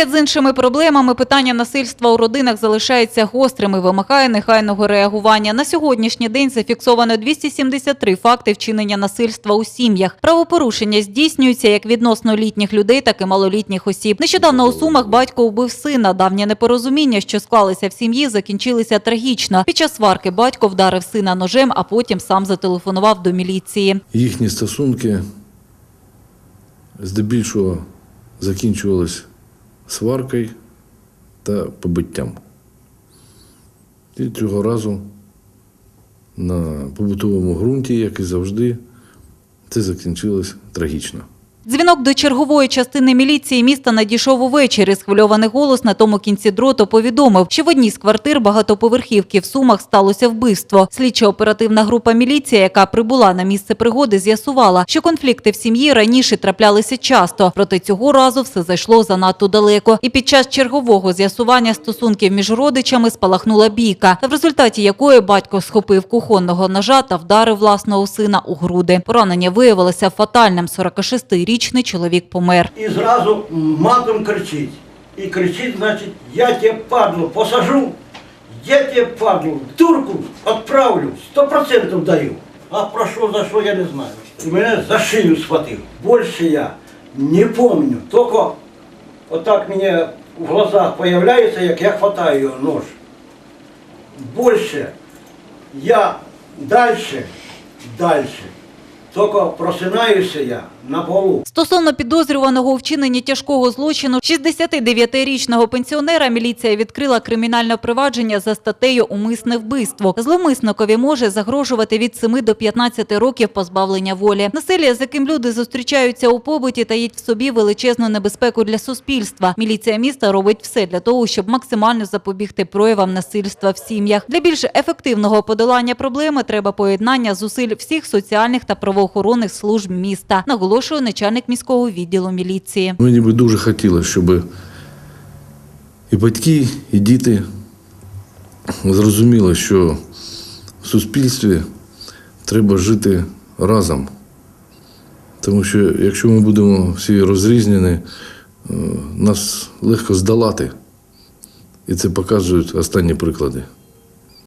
Поряд з іншими проблемами питання насильства у родинах залишається гострим і вимагає негайного реагування. На сьогоднішній день зафіксовано 273 факти вчинення насильства у сім'ях. Правопорушення здійснюються як відносно літніх людей, так і малолітніх осіб. Нещодавно у Сумах батько убив сина. Давнє непорозуміння, що склалися в сім'ї, закінчилися трагічно. Під час сварки батько вдарив сина ножем, а потім сам зателефонував до міліції. Їхні стосунки здебільшого закінчувались сваркою та побиттям. І цього разу на побутовому ґрунті, як і завжди, це закінчилось трагічно. Дзвінок до чергової частини міліції міста надійшов увечері. Схвильований голос на тому кінці дроту повідомив, що в одній з квартир багатоповерхівки в Сумах сталося вбивство. Слідчо-оперативна група міліції, яка прибула на місце пригоди, з'ясувала, що конфлікти в сім'ї раніше траплялися часто, проте цього разу все зайшло занадто далеко. І під час чергового з'ясування стосунків між родичами спалахнула бійка, в результаті якої батько схопив кухонного ножа та вдарив власного сина у груди. Поранення виявилося фатальним. 46-річний чоловік помер. і зразу матом кричить. І кричить, значить, я тебе падлу посажу, я тебе падлу, турку відправлю, сто процентів даю. А про що, за що, я не знаю. І мене за шию схватив. Більше я не помню. Тільки отак мені в глазах появляється, як я хватаю його нож. Більше я далі, далі. Тільки просинаюся я на полу. Стосовно підозрюваного у вчиненні тяжкого злочину 69-річного пенсіонера міліція відкрила кримінальне провадження за статтею «Умисне вбивство». Зловмисникові може загрожувати від 7 до 15 років позбавлення волі. Насилля, з яким люди зустрічаються у побуті, таїть в собі величезну небезпеку для суспільства. Міліція міста робить все для того, щоб максимально запобігти проявам насильства в сім'ях. Для більш ефективного подолання проблеми треба поєднання зусиль всіх соціальних та правоохоронних служб міста, наголошує начальник міського відділу міліції. Мені би дуже хотілося, щоб і батьки, і діти зрозуміли, що в суспільстві треба жити разом. Тому що якщо ми будемо всі розрізнені, е, нас легко здолати. І це показують останні приклади.